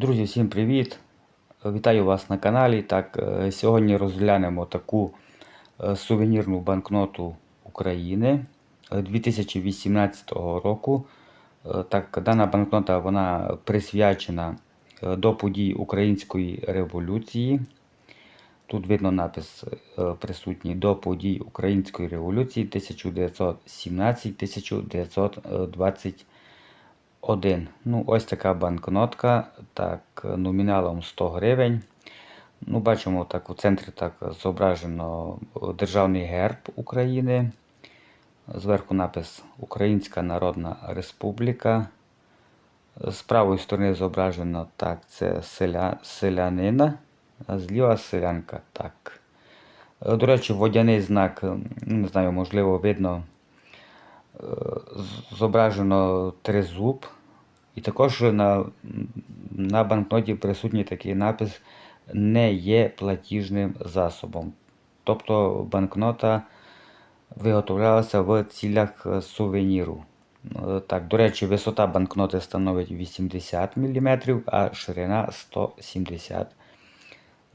Друзі, всім привіт! Вітаю вас на каналі. Так, е, сьогодні розглянемо таку е, сувенірну банкноту України е, 2018 року. Е, Так, дана банкнота вона присвячена до подій Української революції. Тут видно напис присутній до подій Української революції 1917-1921. Ну, ось така банкнотка, так, номіналом 100 гривень. Ну, бачимо, так у центрі так зображено Державний герб України. Зверху напис Українська Народна Республіка. З правої сторони зображено так, це селя, селянина, а зліва селянка. Так. До речі, водяний знак, не знаю, можливо, видно, е, зображено тризуб. І також на, на банкноті присутній такий напис не є платіжним засобом. Тобто банкнота виготовлялася в цілях сувеніру. Е, Так, до речі, висота банкноти становить 80 мм, а ширина 170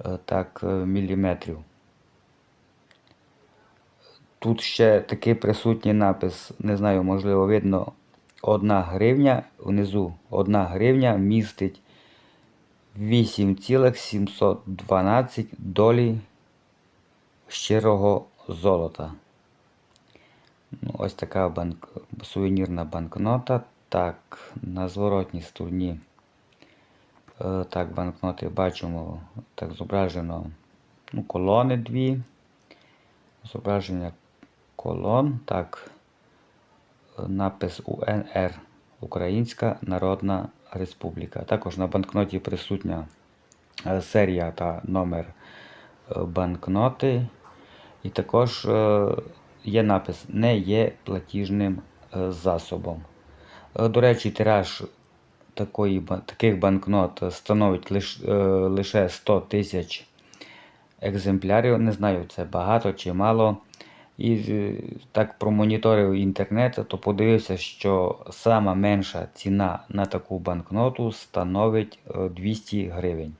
е, так, е, міліметрів. Тут ще такий присутній напис, не знаю, можливо, видно, 1 гривня, внизу 1 гривня містить 8,712 долі щирого золота. Ну, ось така банк... сувенірна банкнота. Так, на зворотній стороні е, так, банкноти бачимо, так зображено ну, колони дві. Зображення колон. Так, напис УНР Українська Народна Республіка. Також на банкноті присутня е, серія та номер е, банкноти. І також е, є напис не є платіжним засобом. До речі, тираж такої, таких банкнот становить лиш, лише 100 тисяч екземплярів. Не знаю, це багато чи мало. І е, так промоніторив інтернет, то подивився, що сама менша ціна на таку банкноту становить е, 200 гривень.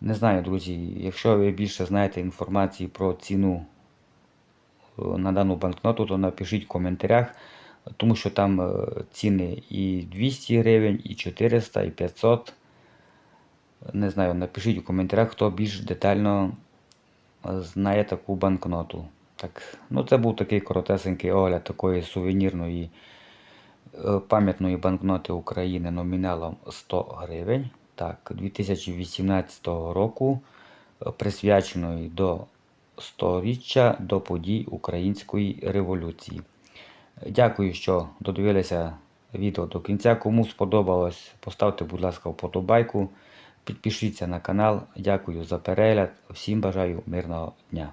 Не знаю, друзі, якщо ви більше знаєте інформації про ціну е, на дану банкноту, то напишіть в коментарях, тому що там е, ціни і 200 гривень, і 400, і 500. Не знаю, напишіть у коментарях, хто більш детально е, знає таку банкноту. Так, ну це був такий коротесенький огляд такої сувенірної е, пам'ятної банкноти України номіналом 100 гривень. Так, 2018 року, е, присвяченої до 100-річчя до подій Української революції. Дякую, що додивилися відео до кінця. Кому сподобалось, поставте, будь ласка, вподобайку. Підпишіться на канал. Дякую за перегляд. Всім бажаю мирного дня.